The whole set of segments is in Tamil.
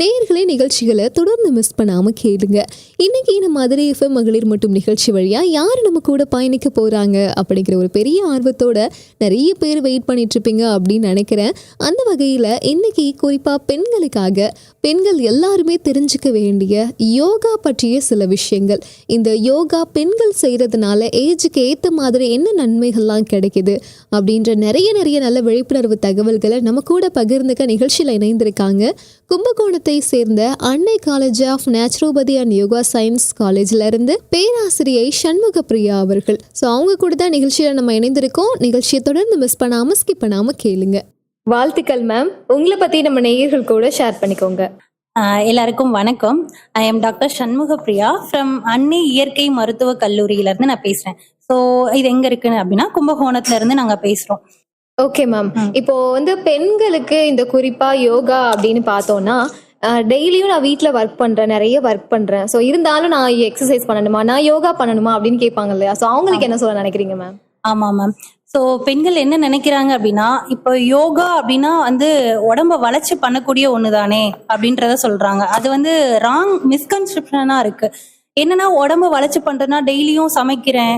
நேர்களே நிகழ்ச்சிகளை தொடர்ந்து மிஸ் பண்ணாமல் கேளுங்க. இன்னைக்கு நம்ம மதுரை எஃப்எம் மகளிர் மட்டும் நிகழ்ச்சி வழியாக யார் நம்ம கூட பயணிக்க போகிறாங்க அப்படிங்கிற ஒரு பெரிய ஆர்வத்தோட நிறைய பேர் வெயிட் பண்ணிட்டு இருப்பீங்க அப்படின்னு நினைக்கிறேன். அந்த வகையில் இன்னைக்கு குறிப்பாக பெண்களுக்காக பெண்கள் எல்லாருமே தெரிஞ்சுக்க வேண்டிய யோகா பற்றிய சில விஷயங்கள். இந்த யோகா பெண்கள் செய்கிறதுனால ஏஜுக்கு ஏற்ற மாதிரி என்ன நன்மைகள்லாம் கிடைக்குது அப்படின்ற நிறைய நிறைய நல்ல விழிப்புணர்வு தகவல்களை நம்ம கூட பகிர்ந்துக்க நிகழ்ச்சியில் இணைந்திருக்காங்க. கும்பகோணத்தை சேர்ந்த Annai college of naturopathy and yoga science காலேஜ்ல இருந்து பேராசிரியை சண்முக பிரியா அவர்கள். ஸோ அவங்க கூட தான் நிகழ்ச்சியில் நம்ம இணைந்திருக்கோம். நிகழ்ச்சியை தொடர்ந்து மிஸ் பண்ணாமல் ஸ்கிப் பண்ணாமல் கேளுங்க. வாழ்த்துக்கள் மேம் உங்களை பத்தி நம்ம நேயர்கள் கூட ஷேர் பண்ணிக்கோங்க. எல்லாருக்கும் வணக்கம். I am doctor Shanmuga Priya from Annai இயற்கை மருத்துவ கல்லூரியில இருந்து நான் பேசுறேன். ஸோ இது எங்க இருக்குன்னு அப்படின்னா கும்பகோணத்துல இருந்து நாங்க பேசுறோம். Okay ma'am. இப்போ வந்து பெண்களுக்கு இந்த குறிப்பா யோகா அப்படின்னு பார்த்தோம்னா டெய்லியும் நான் வீட்டில் ஒர்க் பண்றேன் நிறைய ஒர்க் பண்றேன். ஸோ இருந்தாலும் நான் எக்ஸசைஸ் பண்ணணுமா? நான் யோகா பண்ணணுமா? அப்படின்னு கேட்பாங்க இல்லையா? ஸோ அவங்களுக்கு என்ன சொல்ல நினைக்கிறீங்க மேம் ஆமா மேம் ஸோ பெண்கள் என்ன நினைக்கிறாங்க அப்படின்னா இப்போ யோகா அப்படின்னா வந்து உடம்ப வளைச்சு பண்ணக்கூடிய ஒண்ணுதானே அப்படின்றத சொல்றாங்க. அது வந்து ராங் மிஸ்கன்செப்ஷனா இருக்கு. என்னன்னா உடம்ப வளர்ச்சி பண்றேன்னா டெய்லியும் சமைக்கிறேன்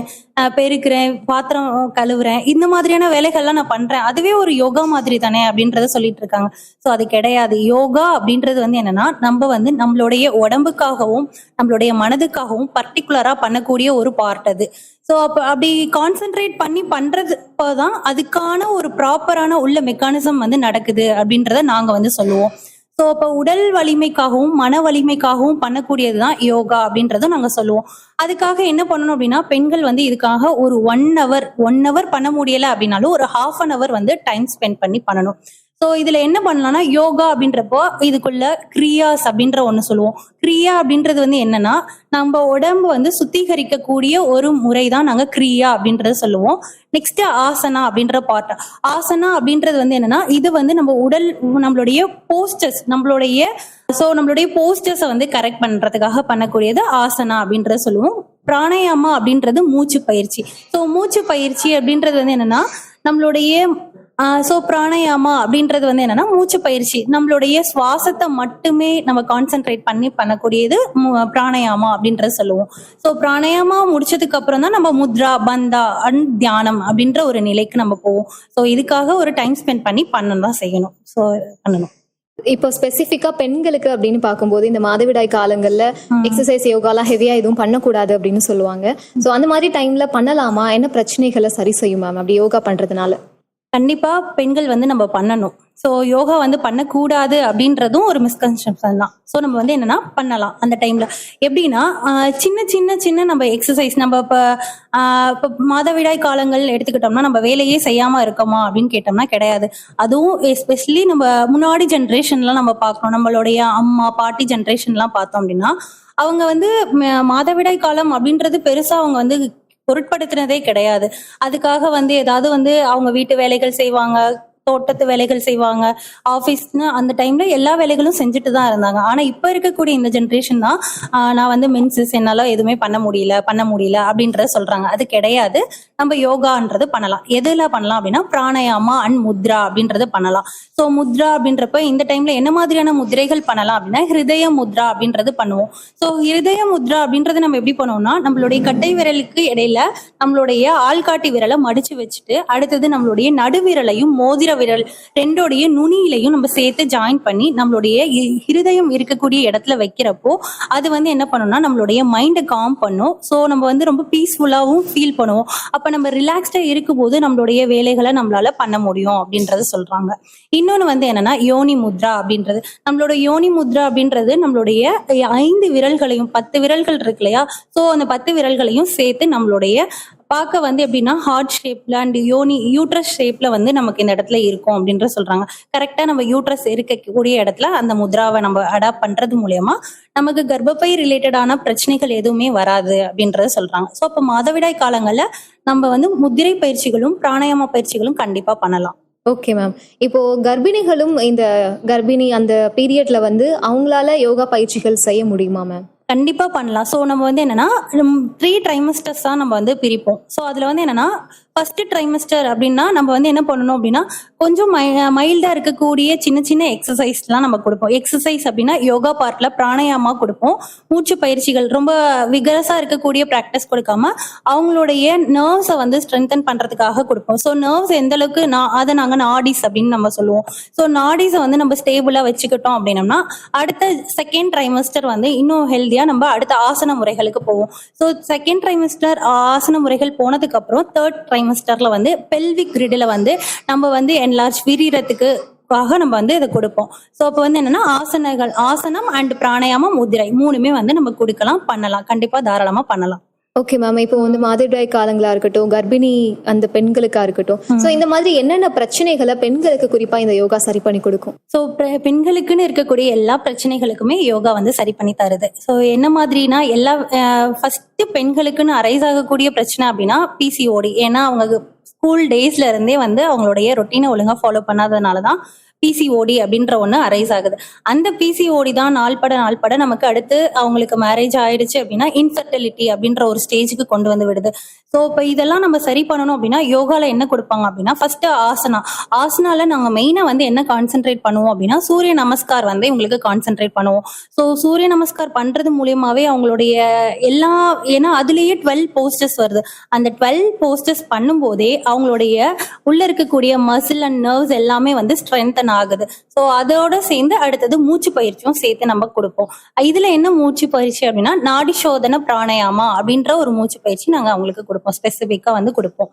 பெருக்கிறேன் பாத்திரம் கழுவுறேன். இந்த மாதிரியான வேலைகள்லாம் நான் பண்றேன். அதுவே ஒரு யோகா மாதிரி தானே அப்படின்றத சொல்லிட்டு இருக்காங்க. ஸோ அது கிடையாது. யோகா அப்படின்றது வந்து என்னன்னா நம்ம வந்து நம்மளுடைய உடம்புக்காகவும் நம்மளுடைய மனதுக்காகவும் பர்டிகுலரா பண்ணக்கூடிய ஒரு பார்ட் அது. ஸோ அப்போ அப்படி கான்சென்ட்ரேட் பண்ணி பண்றது தான் அதுக்கான ஒரு ப்ராப்பரான உள்ள மெக்கானிசம் வந்து நடக்குது அப்படின்றத நாங்க வந்து சொல்லுவோம். ஸோ அப்போ உடல் வலிமைக்காகவும் மன வலிமைக்காகவும் பண்ணக்கூடியது தான் யோகா அப்படின்றத நாங்கள் சொல்லுவோம். அதுக்காக என்ன பண்ணணும் அப்படின்னா பெண்கள் வந்து இதுக்காக ஒரு ஒன் ஹவர் ஒன் ஹவர் பண்ண முடியல அப்படின்னாலும் ஒரு ஹாஃப் அன் ஹவர் வந்து டைம் ஸ்பெண்ட் பண்ணி பண்ணணும். ஸோ இதுல என்ன பண்ணலாம்னா யோகா அப்படின்றப்போ இதுக்குள்ள கிரியாஸ் அப்படின்ற ஒன்று சொல்லுவோம். கிரியா அப்படின்றது வந்து என்னன்னா நம்ம உடம்பு வந்து சுத்திகரிக்கக்கூடிய ஒரு முறை தான் நாங்க கிரியா அப்படின்றத சொல்லுவோம். நெக்ஸ்ட் ஆசனா அப்படின்ற பார்ட் ஆசனா அப்படின்றது வந்து என்னன்னா இது வந்து நம்ம உடல் நம்மளுடைய போஸ்டர்ஸ் நம்மளுடைய ஸோ நம்மளுடைய போஸ்டர்ஸை வந்து கரெக்ட் பண்றதுக்காக பண்ணக்கூடியது ஆசனா அப்படின்றத சொல்லுவோம். பிராணாயாமா அப்படின்றது மூச்சு பயிற்சி. ஸோ மூச்சு பயிற்சி அப்படின்றது வந்து என்னன்னா நம்மளுடைய ஸோ பிராணாயாமா அப்படின்றது வந்து என்னன்னா மூச்சு பயிற்சி. நம்மளுடைய சுவாசத்தை மட்டுமே நம்ம கான்சென்ட்ரேட் பண்ணி பண்ணக்கூடியது பிராணாயாமா அப்படின்றத சொல்லுவோம். ஸோ பிராணாயாமா முடிச்சதுக்கு அப்புறம் தான் நம்ம முத்ரா பந்தா அண்ட் தியானம் அப்படின்ற ஒரு நிலைக்கு நம்ம போவோம். ஸோ இதுக்காக ஒரு டைம் ஸ்பெண்ட் பண்ணி பண்ணணும் தான் செய்யணும். ஸோ பண்ணணும். இப்போ ஸ்பெசிஃபிக்கா பெண்களுக்கு அப்படின்னு பார்க்கும்போது இந்த மாதவிடாய் காலங்கள்ல எக்ஸசைஸ் யோகாலாம் ஹெவியா எதுவும் பண்ணக்கூடாது அப்படின்னு சொல்லுவாங்க. ஸோ அந்த மாதிரி டைம்ல பண்ணலாமா? என்ன பிரச்சனைகளை சரி செய்யும் மேம் அப்படி யோகா பண்றதுனால. கண்டிப்பா பெண்கள் வந்து நம்ம பண்ணணும். ஸோ யோகா வந்து பண்ணக்கூடாது அப்படின்றதும் ஒரு மிஸ்கன்செப்ஷன் தான். ஸோ நம்ம வந்து என்னன்னா பண்ணலாம் அந்த டைம்ல எப்படின்னா சின்ன சின்ன சின்ன நம்ம எக்ஸசைஸ் நம்ம இப்போ இப்போ மாதவிடாய் காலங்கள் எடுத்துக்கிட்டோம்னா நம்ம வேலையே செய்யாம இருக்கோமா அப்படின்னு கேட்டோம்னா கிடையாது. அதுவும் எஸ்பெஷலி நம்ம முன்னாடி ஜென்ரேஷன்லாம் நம்ம பார்க்கணும். நம்மளுடைய அம்மா பாட்டி ஜென்ரேஷன்லாம் பார்த்தோம் அப்படின்னா அவங்க வந்து மாதவிடாய் காலம் அப்படின்றது பெருசா அவங்க வந்து பொருட்படுத்தினதே கிடையாது. அதுக்காக வந்து ஏதாவது வந்து அவங்க வீட்டு வேலைகள் செய்வாங்க தோட்டத்து வேலைகள் செய்வாங்க ஆஃபீஸ்னு அந்த டைம்ல எல்லா வேலைகளும் செஞ்சுட்டு தான் இருந்தாங்க. ஆனா இப்ப இருக்கக்கூடிய இந்த ஜென்ரேஷன் தான் நான் வந்து மென்சஸ் என்னால எதுவுமே பண்ண முடியல பண்ண முடியல அப்படின்றத சொல்றாங்க. அது கிடையாது. நம்ம யோகான்றது பண்ணலாம். எதுல பண்ணலாம் அப்படின்னா பிராணயாமா அண்ட் முத்ரா அப்படின்றது பண்ணலாம். ஸோ முத்ரா அப்படின்றப்ப இந்த டைம்ல என்ன மாதிரியான முத்திரைகள் பண்ணலாம் அப்படின்னா ஹிருதய முத்ரா அப்படின்றது பண்ணுவோம். ஸோ ஹிருதய முத்ரா அப்படின்றது நம்ம எப்படி பண்ணுவோம்னா நம்மளுடைய கட்டை விரலுக்கு இடையில நம்மளுடைய ஆள்காட்டி விரலை மடிச்சு வச்சுட்டு அடுத்தது நம்மளுடைய நடுவிரலையும் மோதிர விரல் ரெண்டோடைய நுனியிலையும் நம்ம சேர்த்து ஜாயின் பண்ணி நம்மளுடைய ஹிருதயம் இருக்கக்கூடிய இடத்துல வைக்கிறப்போ அது வந்து என்ன பண்ணணும்னா நம்மளுடைய மைண்டை காம் பண்ணும். ஸோ நம்ம வந்து ரொம்ப பீஸ்ஃபுல்லாகவும் ஃபீல் பண்ணுவோம். அப்ப நம்ம ரிலாக்ஸ்டா இருக்கும்போது நம்மளுடைய வேலைகளை நம்மளால பண்ண முடியும் அப்படின்றத சொல்றாங்க. இன்னொன்று வந்து என்னன்னா யோனி முத்ரா அப்படின்றது. நம்மளோட யோனி முத்ரா அப்படின்றது நம்மளுடைய ஐந்து விரல்களையும் பத்து விரல்கள் இருக்கு இல்லையா? ஸோ அந்த பத்து விரல்களையும் சேர்த்து நம்மளுடைய பார்க்க வந்து எப்படின்னா ஹார்ட் ஷேப்ல அண்ட் யோனி யூட்ரஸ் ஷேப்ல வந்து நமக்கு இந்த இடத்துல இருக்கும் அப்படின்ற சொல்றாங்க. கரெக்டா நம்ம யூட்ரஸ் இருக்கக்கூடிய இடத்துல அந்த முத்ராவை நம்ம அடாப்ட் பண்றது மூலயமா நமக்கு கர்ப்பப்பை ரிலேட்டடான பிரச்சனைகள் எதுவுமே வராது அப்படின்றத சொல்றாங்க. ஸோ அப்போ மாதவிடாய் காலங்கள்ல நம்ம வந்து முத்திரை பயிற்சிகளும் பிராணாயாம பயிற்சிகளும் கண்டிப்பா பண்ணலாம். ஓகே மேம் இப்போ கர்ப்பிணிகளும் இந்த கர்ப்பிணி அந்த பீரியட்ல வந்து அவங்களால யோகா பயிற்சிகள் செய்ய முடியுமா மேம் கண்டிப்பா பண்ணலாம். ஸோ நம்ம வந்து என்னன்னா த்ரீ ட்ரைமஸ்டர்ஸ் தான் நம்ம வந்து பிரிப்போம். ஸோ அதுல வந்து என்னன்னா ஃபர்ஸ்ட் ட்ரைமஸ்டர் அப்படின்னா நம்ம வந்து என்ன பண்ணணும் அப்படின்னா கொஞ்சம் மைல்டா இருக்கக்கூடிய சின்ன சின்ன எக்ஸசைஸ்லாம் நம்ம கொடுப்போம். எக்ஸசைஸ் அப்படின்னா யோகா பார்ட்ல பிராணாயாமா கொடுப்போம். மூச்சு பயிற்சிகள் ரொம்ப விகரஸா இருக்கக்கூடிய ப்ராக்டிஸ் கொடுக்காம அவங்களுடைய நர்வ்ஸை வந்து ஸ்ட்ரென்தன் பண்றதுக்காக கொடுப்போம். ஸோ நர்வ்ஸ் எந்த அளவுக்கு நான் அதை நாங்கள் நாடிஸ் அப்படின்னு நம்ம சொல்லுவோம். ஸோ நாடிஸை வந்து நம்ம ஸ்டேபிளா வச்சுக்கிட்டோம் அப்படின்னம்னா அடுத்த செகண்ட் ட்ரைமஸ்டர் வந்து இன்னும் ஹெல்த்தியா நம்ம அடுத்த ஆசன முறைகளுக்கு போவோம். ஸோ செகண்ட் ட்ரைமஸ்டர் ஆசன முறைகள் போனதுக்கு அப்புறம் தேர்ட் ட்ரைமஸ்டர்ல வந்து பெல்விக் கிரிடில் வந்து நம்ம வந்து என்லார்ஜ் விரிகிறதுக்கு க்காக நம்ம வந்து இதை கொடுப்போம். ஸோ அப்போ வந்து என்னன்னா ஆசனங்கள் ஆசனம் அண்ட் பிராணாயாமம் முதிரை மூணுமே வந்து நம்ம கொடுக்கலாம் பண்ணலாம். கண்டிப்பா தாராளமா பண்ணலாம். ஓகே மேம் இப்போ வந்து மாதவிடாய் காலங்களா இருக்கட்டும் கர்ப்பிணி அந்த பெண்களுக்கா இருக்கட்டும். சோ இந்த மாதிரி என்னென்ன பிரச்சனைகளை பெண்களுக்கு குறிப்பா இந்த யோகா சரி பண்ணி கொடுக்கும்? ஸோ பெண்களுக்குன்னு இருக்கக்கூடிய எல்லா பிரச்சனைகளுக்குமே யோகா வந்து சரி பண்ணி தருது. ஸோ என்ன மாதிரினா எல்லா ஃபர்ஸ்ட் பெண்களுக்குன்னு அரைஸ் ஆகக்கூடிய பிரச்சனை அப்படின்னா பிசிஓடி ஏன்னா அவங்க ஸ்கூல் டேஸ்ல இருந்தே வந்து அவங்களுடைய ரொட்டீனை ஒழுங்கா ஃபாலோ பண்ணாதனால தான் பிசிஓடி அப்படின்ற ஒன்று அரைஸ் ஆகுது. அந்த பிசிஓடி தான் நாள்பட நாள்பட நமக்கு அடுத்து அவங்களுக்கு மேரேஜ் ஆயிடுச்சு அப்படின்னா இன்ஃபர்டிலிட்டி அப்படின்ற ஒரு ஸ்டேஜுக்கு கொண்டு வந்து விடுது. ஸோ இப்போ இதெல்லாம் நம்ம சரி பண்ணணும் அப்படின்னா யோகால என்ன கொடுப்பாங்க அப்படின்னா ஃபர்ஸ்ட் ஆசனா. ஆசனால நாங்கள் மெயினாக வந்து என்ன கான்சென்ட்ரேட் பண்ணுவோம் அப்படின்னா சூரிய நமஸ்கார் வந்து இவங்களுக்கு கான்சென்ட்ரேட் பண்ணுவோம். ஸோ சூரிய நமஸ்கார் பண்ணுறது மூலியமாவே அவங்களுடைய எல்லா ஏன்னா அதுலேயே டுவெல் போஸ்டர்ஸ் வருது. அந்த டுவெல் போஸ்டர்ஸ் பண்ணும்போதே அவங்களுடைய உள்ள இருக்கக்கூடிய மசில் அண்ட் நர்வ்ஸ் எல்லாமே வந்து ஸ்ட்ரென்தன் ஆகுது. ஸோ அதோட சேர்ந்து அடுத்தது மூச்சு பயிற்சியும் சேர்த்து நம்ம கொடுப்போம். இதுல என்ன மூச்சு பயிற்சி அப்படின்னா நாடி சோதன பிராணாயாமா அப்படின்ற ஒரு மூச்சு பயிற்சி நாங்கள் அவங்களுக்கு கொடுப்போம். ஸ்பெசிஃபிக்கா வந்து கொடுப்போம்.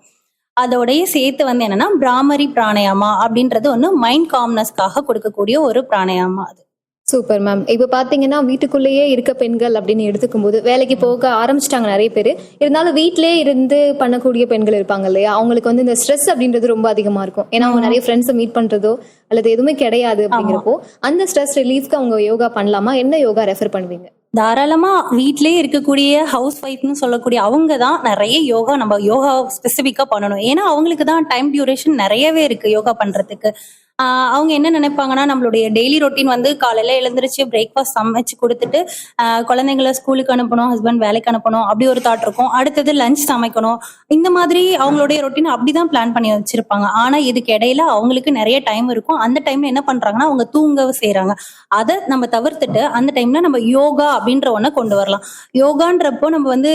அதோடய சேர்த்து வந்து என்னன்னா பிராமரி பிராணாயாமா அப்படின்றது ஒன்று மைண்ட் காம்னஸ்க்காக கொடுக்கக்கூடிய ஒரு பிராணாயாமா அது. சூப்பர் மேம் இப்போ பாத்தீங்கன்னா வீட்டுக்குள்ளேயே இருக்க பெண்கள் அப்படின்னு எடுத்துக்கும் போது வேலைக்கு போக ஆரம்பிச்சிட்டாங்க நிறைய பேர். இருந்தாலும் வீட்டிலேயே இருந்து பண்ணக்கூடிய பெண்கள் இருப்பாங்க இல்லையா? அவங்களுக்கு வந்து இந்த ஸ்ட்ரெஸ் அப்படின்றது ரொம்ப அதிகமா இருக்கும். ஏன்னா அவங்க நிறைய ஃப்ரெண்ட்ஸை மீட் பண்றதோ அல்லது எதுவுமே கிடையாது அப்படிங்கிறப்போ அந்த ஸ்ட்ரெஸ் ரிலீஃப்க்கு அவங்க யோகா பண்ணலாமா? என்ன யோகா ரெஃபர் பண்ணுவீங்க? தாராளமா வீட்லயே இருக்கக்கூடிய ஹவுஸ் ஒய்ஃப்னு சொல்லக்கூடிய அவங்க தான் நிறைய யோகா நம்ம யோகா ஸ்பெசிஃபிக்கா பண்ணணும். ஏன்னா அவங்களுக்கு தான் டைம் டியூரேஷன் நிறையவே இருக்கு யோகா பண்றதுக்கு. அவங்க என்ன நினைப்பாங்கன்னா நம்மளுடைய டெய்லி ரொட்டீன் வந்து காலையில எழுந்திருச்சு பிரேக்ஃபாஸ்ட் சமைச்சு கொடுத்துட்டு குழந்தைங்கள ஸ்கூலுக்கு அனுப்பணும் ஹஸ்பண்ட் வேலைக்கு அனுப்பணும் அப்படி ஒரு தாட் இருக்கும். அடுத்தது லஞ்ச் சமைக்கணும். இந்த மாதிரி அவங்களுடைய ரொட்டீன் அப்படிதான் பிளான் பண்ணி வச்சிருப்பாங்க. ஆனா இதுக்கு இடையில அவங்களுக்கு நிறைய டைம் இருக்கும். அந்த டைம்ல என்ன பண்றாங்கன்னா அவங்க தூங்க செய்யறாங்க அதை நம்ம தவிர்த்துட்டு அந்த டைம்ல நம்ம யோகா அப்படின்ற ஒன்றை கொண்டு வரலாம். யோகான்றப்போ நம்ம வந்து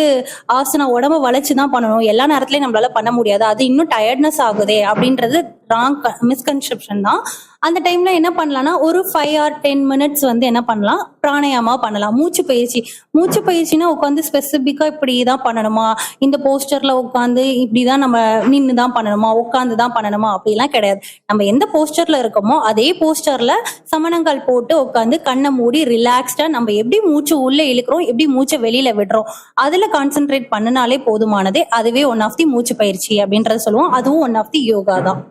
ஆசனம் உடம்ப வளைச்சு தான் பண்ணணும். எல்லா நேரத்துலயும் நம்மளால பண்ண முடியாது. அது இன்னும் டயர்ட்னஸ் ஆகுதே அப்படின்றது ராங் மிஸ்கன்செப்ஷன் தான். அந்த டைம்ல என்ன பண்ணலாம்னா ஒரு ஃபைவ் ஆர் டென் மினிட்ஸ் வந்து என்ன பண்ணலாம்? பிராணாயாமா பண்ணலாம். மூச்சு பயிற்சி. மூச்சு பயிற்சினா உட்காந்து ஸ்பெசிபிக்கா இப்படி தான் பண்ணணுமா? இந்த போஸ்டர்ல உட்காந்து இப்படிதான் நம்ம நின்று தான் பண்ணணுமா? உட்காந்து தான் பண்ணணுமா? அப்படிலாம் கிடையாது. நம்ம எந்த போஸ்டர்ல இருக்கோமோ அதே போஸ்டர்ல சமணங்கள் போட்டு உட்காந்து கண்ணை மூடி ரிலாக்ஸ்டா நம்ம எப்படி மூச்சு உள்ள இழுக்கிறோம்? எப்படி மூச்சை வெளியில விடுறோம்? அதுல கான்சென்ட்ரேட் பண்ணினாலே போதுமானதே. அதுவே ஒன் ஆஃப் தி மூச்சு பயிற்சி அப்படின்றத சொல்லுவோம். அதுவும் ஒன் ஆஃப் தி யோகா தான்.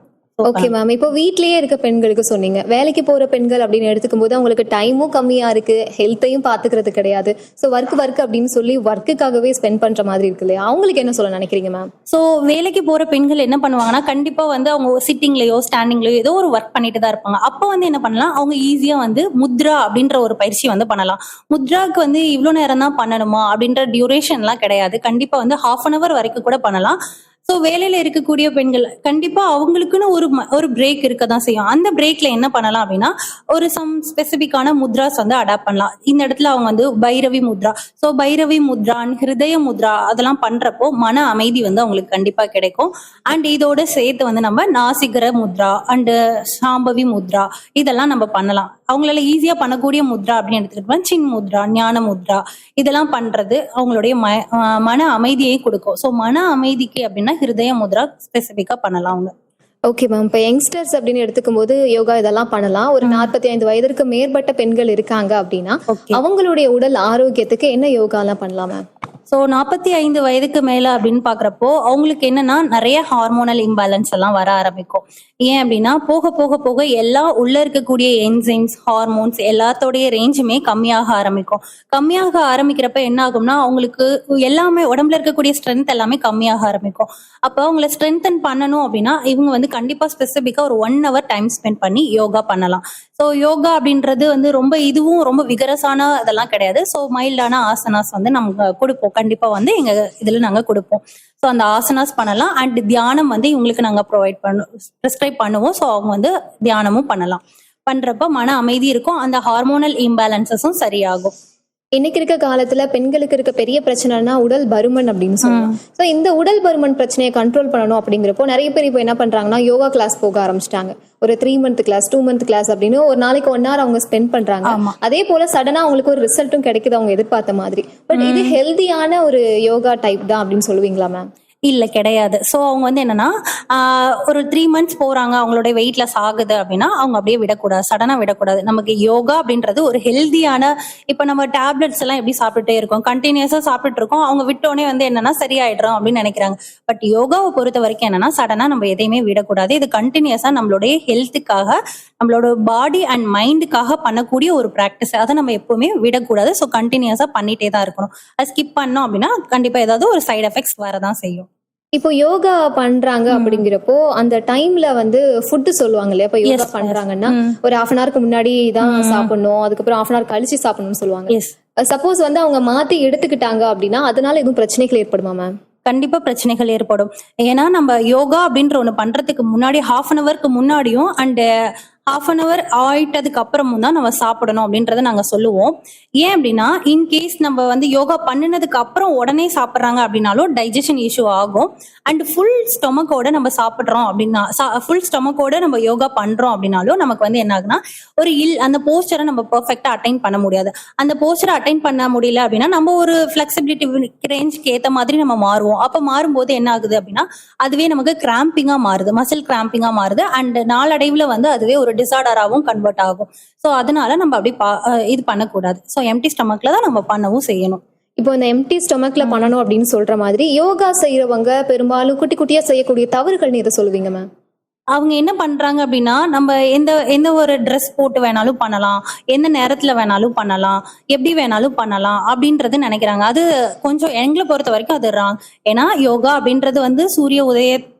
ஓகே மேம் இப்போ வீட்லயே இருக்க பெண்களுக்கு சொன்னீங்க. வேலைக்கு போற பெண்கள் அப்படின்னு எடுத்துக்கும் போது அவங்களுக்கு டைமும் கம்மியா இருக்கு. ஹெல்த்தையும் பாத்துக்கிறது கிடையாது. ஸோ ஒர்க் ஒர்க் அப்படின்னு சொல்லி ஒர்க்குக்காகவே ஸ்பெண்ட் பண்ற மாதிரி இருக்கு இல்லையா? அவங்களுக்கு என்ன சொல்ல நினைக்கிறீங்க மேம் ஸோ வேலைக்கு போற பெண்கள் என்ன பண்ணுவாங்கன்னா கண்டிப்பா வந்து அவங்க சிட்டிங்லயோ ஸ்டாண்டிங்லயோ ஏதோ ஒரு ஒர்க் பண்ணிட்டு தான் இருப்பாங்க. அப்போ வந்து என்ன பண்ணலாம்? அவங்க ஈஸியா வந்து முத்ரா அப்படின்ற ஒரு பயிற்சி வந்து பண்ணலாம். முத்ராக்கு வந்து இவ்வளோ நேரம் தான் பண்ணணுமா அப்படின்ற டியூரேஷன்லாம் கிடையாது. கண்டிப்பா வந்து ஹாஃப் அன் அவர் வரைக்கும் கூட பண்ணலாம். ஸோ வேலையில இருக்கக்கூடிய பெண்கள் கண்டிப்பா அவங்களுக்குன்னு ஒரு ம- ஒரு பிரேக் இருக்க தான் செய்யும். அந்த பிரேக்ல என்ன பண்ணலாம் அப்படின்னா ஒரு சம் ஸ்பெசிபிக்கான முத்ராஸ் வந்து அடாப்ட் பண்ணலாம். இந்த இடத்துல அவங்க வந்து பைரவி முத்ரா. ஸோ பைரவி முத்ரா ஹிருதய முத்ரா அதெல்லாம் பண்றப்போ மன அமைதி வந்து அவங்களுக்கு கண்டிப்பா கிடைக்கும். அண்ட் இதோட சேர்த்து வந்து நம்ம நாசிகர முத்ரா அண்டு சாம்பவி முத்ரா இதெல்லாம் நம்ம பண்ணலாம். அவங்களால ஈஸியா பண்ணக்கூடிய முத்ரா அப்படின்னு எடுத்துக்கிட்டோம்னா சின் முத்ரா ஞான முத்ரா இதெல்லாம் பண்றது அவங்களுடைய மன அமைதியை கொடுக்கும். ஸோ மன அமைதிக்கு அப்படின்னா ஹிருதய முத்ரா ஸ்பெசிஃபிக்கா பண்ணலாம் அவங்க. ஓகே மேம் இப்போ யங்ஸ்டர்ஸ் அப்படின்னு எடுத்துக்கும் போது யோகா இதெல்லாம் பண்ணலாம். ஒரு நாற்பத்தி ஐந்து வயதிற்கு மேற்பட்ட பெண்கள் இருக்காங்க அப்படின்னா அவங்களுடைய உடல் ஆரோக்கியத்துக்கு என்ன யோகாலாம் பண்ணலாம் மேம் ஸோ நாற்பத்தி ஐந்து வயதுக்கு மேல அப்படின்னு பாக்குறப்போ அவங்களுக்கு என்னன்னா நிறைய ஹார்மோனல் இம்பேலன்ஸ் எல்லாம் வர ஆரம்பிக்கும். ஏன் அப்படின்னா போக போக போக எல்லா உள்ள இருக்கக்கூடிய என்சைம்ஸ் ஹார்மோன்ஸ் எல்லாத்தோடைய ரேஞ்சுமே கம்மியாக ஆரம்பிக்கும். கம்மியாக ஆரம்பிக்கிறப்ப என்ன ஆகும்னா அவங்களுக்கு எல்லாமே உடம்புல இருக்கக்கூடிய ஸ்ட்ரென்த் எல்லாமே கம்மியாக ஆரம்பிக்கும். அப்போ அவங்கள ஸ்ட்ரென்தன் பண்ணணும் அப்படின்னா இவங்க வந்து கண்டிப்பா ஸ்பெசிஃபிக்காக ஒரு ஒன் ஹவர் டைம் ஸ்பெண்ட் பண்ணி யோகா பண்ணலாம். ஸோ யோகா அப்படின்றது வந்து ரொம்ப இதுவும் ரொம்ப விகரசான அதெல்லாம் கிடையாது. ஸோ மைல்டான ஆசனாஸ் வந்து நம்ம கொடுப்போம். கண்டிப்பா வந்து எங்க இதுல நாங்க கொடுப்போம். ஸோ அந்த ஆசனாஸ் பண்ணலாம். அண்ட் தியானம் வந்து இவங்களுக்கு நாங்க ப்ரொவைட் பண்ண ப்ரிஸ்கிரைப் பண்ணுவோம். ஸோ அவங்க வந்து தியானமும் பண்ணலாம். பண்றப்ப மன அமைதி இருக்கும். அந்த ஹார்மோனல் இம்பேலன்சஸும் சரியாகும். இன்னைக்கு இருக்க காலத்துல பெண்களுக்கு இருக்க பெரிய பிரச்சனைனா உடல் பருமன் அப்படின்னு சொல்லலாம். சோ இந்த உடல் பருமன் பிரச்சனையை கண்ட்ரோல் பண்ணணும் அப்படிங்கிறப்போ நிறைய பேர் இப்போ என்ன பண்றாங்கன்னா யோகா கிளாஸ் போக ஆரம்பிச்சிட்டாங்க. ஒரு three month class two month class அப்படின்னு ஒரு நாளைக்கு ஒன் ஹவர் அவங்க ஸ்பெண்ட் பண்றாங்க. அதே போல சடனா அவங்களுக்கு ஒரு ரிசல்ட்டும் கிடைக்குது அவங்க எதிர்பார்த்த மாதிரி. பட் இது ஹெல்தியான ஒரு யோகா டைப் தான் அப்படின்னு சொல்லுவீங்களா மேம் இல்ல கிடையாது. ஸோ அவங்க வந்து என்னன்னா ஒரு த்ரீ மந்த்ஸ் போறாங்க அவங்களோட வெயிட் லாஸ் ஆகுது அப்படின்னா அவங்க அப்படியே விடக்கூடாது. சடனா விடக்கூடாது. நமக்கு யோகா அப்படின்றது ஒரு ஹெல்தியான இப்ப நம்ம டேப்லெட்ஸ் எல்லாம் எப்படி சாப்பிட்டுட்டே இருக்கோம் கண்டினியூஸா சாப்பிட்டு இருக்கோம் அவங்க விட்டோடனே வந்து என்னன்னா சரியாயிடுறோம் அப்படின்னு நினைக்கிறாங்க. பட் யோகாவை பொறுத்த வரைக்கும் என்னன்னா சடனா நம்ம எதையுமே விடக்கூடாது. இது கண்டினியூஸா நம்மளுடைய ஹெல்த்துக்காக நம்மளோட பாடி அண்ட் மைண்டுக்காக பண்ணக்கூடிய ஒரு ப்ராக்டிஸ் அதை நம்ம எப்பவுமே விடக்கூடாது. ஸோ கண்டினியூஸா பண்ணிட்டே தான் இருக்கணும். அது ஸ்கிப் பண்ணோம் அப்படின்னா கண்டிப்பா ஏதாவது ஒரு சைடு எஃபெக்ட்ஸ் வரதான் செய்யும். இப்போ யோகா பண்றாங்க அப்படிங்கிறப்போ அந்த டைம்ல வந்து ஃபுட் சொல்லுவாங்க இல்லையா இப்போ யோகா. பண்றாங்கன்னா. ஒரு ஹாஃப் அன் ஹவருக்கு முன்னாடி தான் சாப்பிடணும் அதுக்கப்புறம் ஹாஃப் அன் ஹவர் கழிச்சு சாப்பிடணும்னு சொல்லுவாங்க. சப்போஸ் வந்து அவங்க மாத்தி எடுத்துக்கிட்டாங்க அப்படின்னா அதனால எதுவும் பிரச்சனைகள் ஏற்படுமா மேம் கண்டிப்பா பிரச்சனைகள் ஏற்படும். ஏன்னா நம்ம யோகா அப்படின்ற ஒண்ணு பண்றதுக்கு முன்னாடி ஹாஃப் அன் ஹவருக்கு முன்னாடியும் அண்ட் ஹாஃப் அன் அவர் ஆயிட்டதுக்கு அப்புறமும் தான் நம்ம சாப்பிடணும் அப்படின்றத நாங்க சொல்லுவோம். ஏன் அப்படின்னா இன்கேஸ் நம்ம வந்து யோகா பண்ணினதுக்கு அப்புறம் உடனே சாப்பிட்றாங்க அப்படின்னாலும் டைஜஷன் இஷ்யூ ஆகும். அண்ட் ஃபுல் ஸ்டொமக்கோட நம்ம சாப்பிட்றோம் அப்படின்னா ஃபுல் ஸ்டொமக்கோட நம்ம யோகா பண்றோம் அப்படின்னாலும் நமக்கு வந்து என்ன ஆகுனா ஒரு இல் அந்த போஸ்டரை நம்ம பெர்ஃபெக்டா அட்டைன் பண்ண முடியாது. அந்த போஸ்டரை அட்டைன் பண்ண முடியல அப்படின்னா நம்ம ஒரு ஃபிளெக்சிபிலிட்டி ரேஞ்சுக்கு ஏற்ற மாதிரி நம்ம மாறுவோம். அப்ப மாறும்போது என்ன ஆகுது அப்படின்னா அதுவே நமக்கு கிராம்பிங்கா மாறுது மசில் கிராம்பிங்கா மாறுது. அண்ட் நாளடைவுல வந்து அதுவே ஒரு டிசார்டராகவும் கன்வெர்ட் ஆகும். ஸோ அதனால நம்ம அப்படி பா- இது பண்ணக்கூடாது. ஸோ எம்டி ஸ்டமக்ல தான் நம்ம பண்ணவும் செய்யணும். இப்போ இந்த எம்டி ஸ்டொமக்ல பண்ணணும் அப்படின்னு சொல்ற மாதிரி யோகா செய்யறவங்க பெரும்பாலும் குட்டி குட்டியா செய்யக்கூடிய தவறுகள்னு எதை சொல்லுவீங்க மேம் அவங்க என்ன பண்றாங்க அப்படின்னா நம்ம எந்த எந்த ஒரு ட்ரெஸ் போட்டு வேணாலும் பண்ணலாம். எந்த நேரத்துல வேணாலும் பண்ணலாம். எப்படி வேணாலும் பண்ணலாம் அப்படின்றது நினைக்கிறாங்க. அது கொஞ்சம் எங்களை பொறுத்த வரைக்கும் அது ராங் ஏன்னா யோகா அப்படின்றது வந்து சூரிய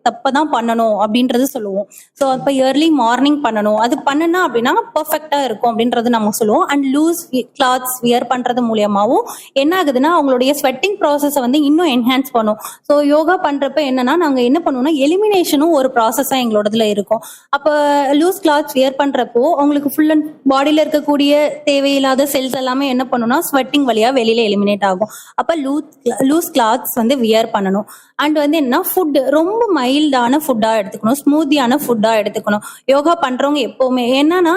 உதயத்தப்ப தான் பண்ணணும் அப்படின்றது சொல்லுவோம். ஸோ அப்போ இயர்லி மார்னிங் பண்ணணும். அது பண்ணனா அப்படின்னா பர்ஃபெக்டா இருக்கும் அப்படின்றது நம்ம சொல்லுவோம். அண்ட் லூஸ் கிளாத்ஸ் வியர் பண்றது மூலியமாவும் என்ன ஆகுதுன்னா அவங்களுடைய ஸ்வெட்டிங் ப்ராசஸை வந்து இன்னும் என்ஹான்ஸ் பண்ணும். ஸோ யோகா பண்றப்ப என்னன்னா நாங்க என்ன பண்ணுவோம்னா எலிமினேஷனும் ஒரு ப்ராசஸா எங்களோடதுல இருக்கும். அப்போ லூஸ் கிளாத்ஸ் வியர் பண்றப்போ அவங்களுக்கு ஃபுல் அண்ட் பாடியில இருக்கக்கூடிய தேவையில்லாத செல்ஸ் எல்லாமே என்ன பண்ணும்னா ஸ்வெட்டிங் வழியா வெளியில எலிமினேட் ஆகும். அப்ப லூஸ் லூஸ் கிளாத்ஸ் வந்து வியர் பண்ணணும். அண்ட் வந்து என்ன ஃபுட் ரொம்ப மைல்டான ஃபுட்டா எடுத்துக்கணும் ஸ்மூத்தியான ஃபுட்டா எடுத்துக்கணும். யோகா பண்றவங்க எப்பவுமே என்னன்னா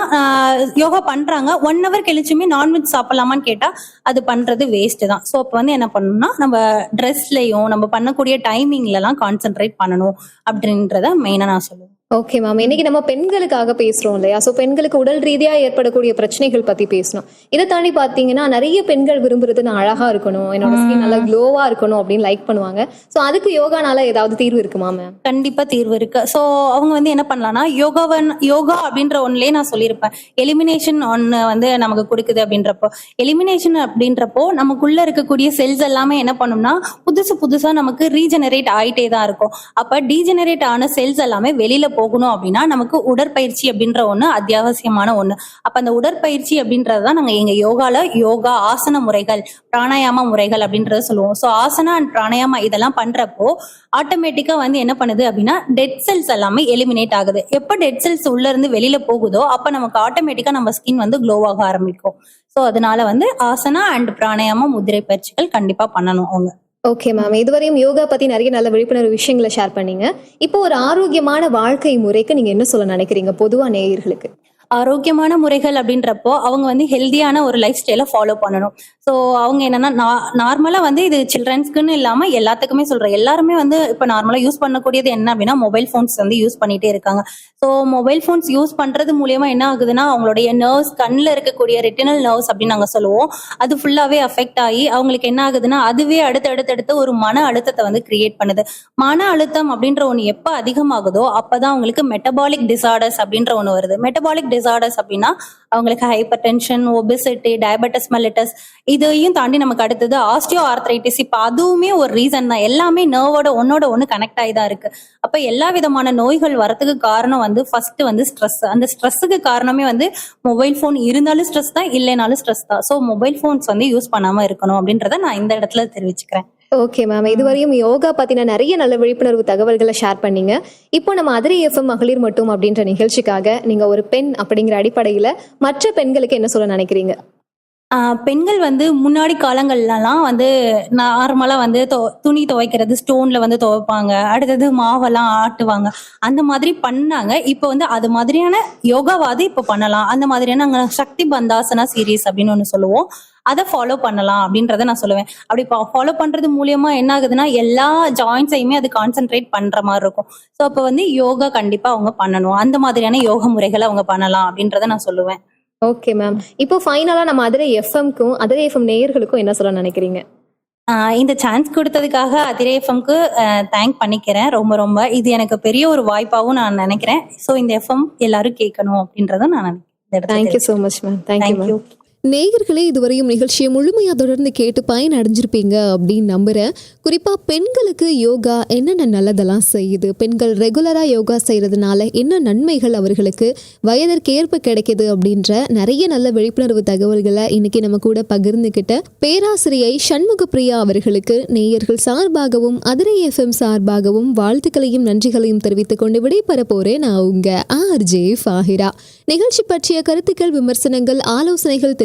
யோகா பண்றாங்க ஒன் ஹவர் கழிச்சுமே நான்வெஜ் சாப்பிடலாமான்னு கேட்டா அது பண்றது வேஸ்ட் தான். ஸோ அப்போ வந்து என்ன பண்ணணும்னா நம்ம ட்ரெஸ்லயும் நம்ம பண்ணக்கூடிய டைமிங்ல எல்லாம் கான்சென்ட்ரேட் பண்ணணும் அப்படின்றத மெயினா நான் சொல்லுவேன். ஓகே மேம் இன்னைக்கு நம்ம பெண்களுக்காக பேசுறோம் இல்லையா? ஸோ பெண்களுக்கு உடல் ரீதியா ஏற்படக்கூடிய பிரச்சனைகள் பத்தி பேசணும். இதை தாண்டி பாத்தீங்கன்னா நிறைய பெண்கள் விரும்புறது நான் அழகா இருக்கணும் என்னோட ஸ்கின் நல்லா க்ளோவா இருக்கணும் அப்படின்னு லைக் பண்ணுவாங்க. ஸோ அதுக்கு யோகானால ஏதாவது தீர்வு இருக்குமா மேம் கண்டிப்பா தீர்வு இருக்கு. ஸோ அவங்க வந்து என்ன பண்ணலாம்னா யோகாவன் யோகா அப்படின்ற ஒன்லயே நான் சொல்லியிருப்பேன். எலிமினேஷன் ஒன்னு வந்து நமக்கு கொடுக்குது அப்படின்றப்போ. எலிமினேஷன் அப்படின்றப்போ நமக்குள்ள இருக்கக்கூடிய செல்ஸ் எல்லாமே என்ன பண்ணும்னா புதுசு புதுசா நமக்கு ரீஜெனரேட் ஆயிட்டே தான் இருக்கும். அப்ப டீஜெனரேட் ஆன செல்ஸ் எல்லாமே வெளியில போகணும் அப்படின்னா நமக்கு உடற்பயிற்சி அப்படின்ற ஒண்ணு அத்தியாவசியமான ஒண்ணு. அப்ப அந்த உடற்பயிற்சி அப்படின்றது தான் நாங்க எங்க யோகால யோகா ஆசன முறைகள் பிராணாயாம முறைகள் அப்படின்றத சொல்லுவோம். ஸோ ஆசனா அண்ட் பிராணாயாமா இதெல்லாம் பண்றப்போ ஆட்டோமேட்டிக்கா வந்து என்ன பண்ணுது அப்படின்னா டெட் செல்ஸ் எல்லாமே எலிமினேட் ஆகுது. எப்போ டெட் செல்ஸ் உள்ள இருந்து வெளியில போகுதோ அப்ப நமக்கு ஆட்டோமேட்டிக்கா நம்ம ஸ்கின் வந்து க்ளோ ஆக ஆரம்பிக்கும். ஸோ அதனால வந்து ஆசனா அண்ட் பிராணாயாம முதிரை பயிற்சிகள் கண்டிப்பா பண்ணணும் அவங்க. ஓகே மேம் இதுவரையும் யோகா பத்தி நிறைய நல்ல விழிப்புணர்வு விஷயங்களை ஷேர் பண்ணீங்க. இப்போ ஒரு ஆரோக்கியமான வாழ்க்கை முறைக்கு நீங்க என்ன சொல்ல நினைக்கிறீங்க? பொதுவா நேயர்களுக்கு. ஆரோக்கியமான முறைகள் அப்படின்றப்போ அவங்க வந்து ஹெல்த்தியான ஒரு லைஃப் ஸ்டைலை ஃபாலோ பண்ணணும். ஸோ அவங்க என்னன்னா நார்மலாக வந்து இது சில்ட்ரன்ஸ்க்குன்னு இல்லாமல் எல்லாத்துக்குமே சொல்கிறேன் எல்லாருமே வந்து இப்போ நார்மலாக யூஸ் பண்ணக்கூடியது என்ன அப்படின்னா மொபைல் ஃபோன்ஸ் வந்து யூஸ் பண்ணிகிட்டே இருக்காங்க. ஸோ மொபைல் ஃபோன்ஸ் யூஸ் பண்ணுறது மூலியமா என்ன ஆகுதுன்னா அவங்களுடைய நர்வ்ஸ் கண்ணில் இருக்கக்கூடிய ரெட்டினல் நர்வ்ஸ் அப்படின்னு நாங்கள் சொல்லுவோம். அது ஃபுல்லாகவே அஃபெக்ட் ஆகி அவங்களுக்கு என்ன ஆகுதுன்னா அதுவே அடுத்தடுத்தடுத்து ஒரு மன அழுத்தத்தை வந்து கிரியேட் பண்ணுது. மன அழுத்தம் அப்படின்ற ஒன்று எப்போ அதிகமாகுதோ அப்பதான் அவங்களுக்கு மெட்டபாலிக் டிசார்டர்ஸ் அப்படின்ற ஒன்று வருது. மெட்டபாலிக் டிசார்டர்ஸ் அப்படின்னா அவங்களுக்கு hypertension obesity diabetes mellitus இதையும் தாண்டி நமக்கு அடுத்தது ஆஸ்டியோ ஆர்த்ரைட்டிஸ் இப்போ அதுவுமே ஒரு ரீசன் தான். எல்லாமே நர்வோட ஒன்னோட ஒன்று கனெக்ட் ஆகி தான் இருக்கு. அப்போ எல்லா விதமான நோய்கள் வரத்துக்கு காரணம் வந்து ஃபர்ஸ்ட் வந்து ஸ்ட்ரெஸ் அந்த ஸ்ட்ரெஸ்ஸுக்கு காரணமே வந்து மொபைல் ஃபோன் இருந்தாலும் ஸ்ட்ரெஸ் தான் இல்லைனாலும் ஸ்ட்ரெஸ் தான். ஸோ மொபைல் ஃபோன்ஸ் வந்து யூஸ் பண்ணாம இருக்கணும் அப்படின்றத நான் இந்த இடத்துல தெரிவிச்சுக்கிறேன். ஓகே மேம் இதுவரையும் யோகா பத்தின நிறைய நல்ல விழிப்புணர்வு தகவல்களை ஷேர் பண்ணீங்க. இப்போ நம்ம அதிரை எஃப்எம் மகளிர் மட்டும் அப்படின்ற நிகழ்ச்சிக்காக நீங்க ஒரு பெண் அப்படிங்கிற அடிப்படையில மற்ற பெண்களுக்கு என்ன சொல்ல நினைக்கிறீங்க? பெண்கள் வந்து முன்னாடி காலங்கள்லாம் வந்து நார்மலா வந்து துணி துவைக்கிறது ஸ்டோன்ல வந்து துவைப்பாங்க. அடுத்தது மாவெல்லாம் ஆட்டுவாங்க. அந்த மாதிரி பண்ணாங்க. இப்போ வந்து அது மாதிரியான யோகாவாது இப்போ பண்ணலாம். அந்த மாதிரியான சக்தி பந்தாசனா சீரீஸ் அப்படின்னு ஒன்று சொல்லுவோம். அதை ஃபாலோ பண்ணலாம் அப்படின்றத நான் சொல்லுவேன். அப்படி ஃபாலோ பண்றது மூலியமா என்ன ஆகுதுன்னா எல்லா ஜாயின்ஸையுமே அது கான்சென்ட்ரேட் பண்ற மாதிரி இருக்கும். ஸோ அப்போ வந்து யோகா கண்டிப்பா அவங்க பண்ணணும். அந்த மாதிரியான யோக முறைகளை அவங்க பண்ணலாம் அப்படின்றத நான் சொல்லுவேன். ஓகே மேம் இப்போ ஃபைனலா நம்ம அதிரை எஃப்எம்க்கும் அதிரை எஃப்எம் நேயர்களுக்கும் என்ன சொல்ல நினைக்கிறீங்க? இந்த சான்ஸ் கொடுத்ததுக்காக அதிரே எஃப்எம்க்கு தேங்க் பண்ணிக்கிறேன். ரொம்ப ரொம்ப. இது எனக்கு பெரிய ஒரு வாய்ப்பாகவும் நான் நினைக்கிறேன். ஸோ இந்த எஃப்எம் எல்லாரும் கேட்கணும் அப்படின்றதும் நான் நினைக்கிறேன். Thank you so much ma'am thank you நேயர்களே இதுவரையும் நிகழ்ச்சியை முழுமையாக தொடர்ந்து கேட்டு பயன் அடைஞ்சிருப்பீங்க அப்படின்னு நம்புகிறேன் குறிப்பாக பெண்களுக்கு யோகா என்னென்ன நல்லதெல்லாம் செய்யுது? பெண்கள் ரெகுலராக யோகா செய்கிறதுனால என்ன நன்மைகள் அவர்களுக்கு? வயதிற்கேற்ப கிடைக்குது அப்படின்ற நிறைய நல்ல விழிப்புணர்வு தகவல்களை இன்னைக்கு நம்ம கூட பகிர்ந்துக்கிட்ட பேராசிரியை சண்முக பிரியா அவர்களுக்கு நேயர்கள் சார்பாகவும் அதிரை எஃப்எம் சார்பாகவும் வாழ்த்துக்களையும் நன்றிகளையும் தெரிவித்துக் கொண்டு விடைபெற போறேன். நான் உங்கள் ஆர்ஜே ஃபாஹிரா. நிகழ்ச்சி பற்றிய கருத்துக்கள் விமர்சனங்கள் ஆலோசனைகள்